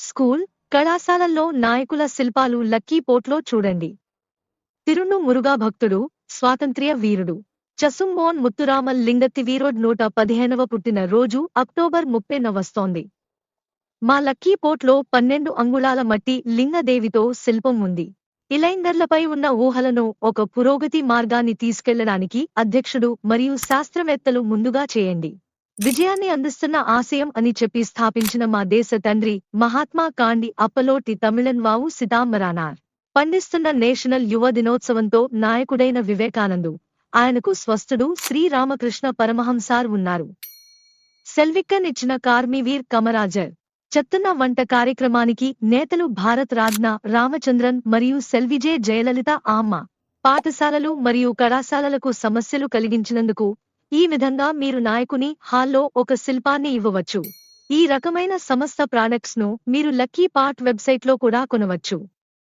School కళాశాలల్లో నాయకుల శిల్పాలు లక్కీ పోట్లో చూడండి. తిరును మురుగా భక్తుడు స్వాతంత్ర్య వీరుడు. చసుంబోన్ ముత్తురామల్ లింగత్తి వీరోడ్ నూట పదిహేనవ పుట్టిన రోజు అక్టోబర్ ముప్పైన వస్తోంది. మా లక్కీ పోట్లో పన్నెండు అంగుళాల మట్టి లింగదేవితో శిల్పం ఉంది. ఇలైందర్లపై ఉన్న ఊహలను ఒక పురోగతి మార్గాన్ని తీసుకెళ్ళడానికి అధ్యక్షుడు మరియు శాస్త్రవేత్తలు ముందుగా చేయండి. విజయాన్ని అందిస్తున్న ఆశయం అని చెప్పి స్థాపించిన మా దేశ తండ్రి మహాత్మా కాండి అప్పలోటి తమిళన్ వావు సితాంబరానార్ పండిస్తున్న నేషనల్ యువ దినోత్సవంతో నాయకుడైన వివేకానందు. ఆయనకు స్వస్థుడు శ్రీరామకృష్ణ పరమహంసార్ ఉన్నారు. సెల్విక్కన్ ఇచ్చిన కార్మివీర్ కమరాజర్. చెత్తన్న వంట కార్యక్రమానికి నేతలు భారత్ రాజ్న రామచంద్రన్ మరియు సెల్విజే జయలలిత ఆమ్మ పాఠశాలలు మరియు కళాశాలలకు సమస్యలు కలిగించినందుకు ఈ విధంగా మీరు నాయకుని హాల్లో ఒక శిల్పాన్ని ఇవ్వవచ్చు. ఈ రకమైన సమస్త ప్రాడక్ట్స్ను మీరు లక్కీ పార్ట్ వెబ్సైట్లో కూడా కొనవచ్చు.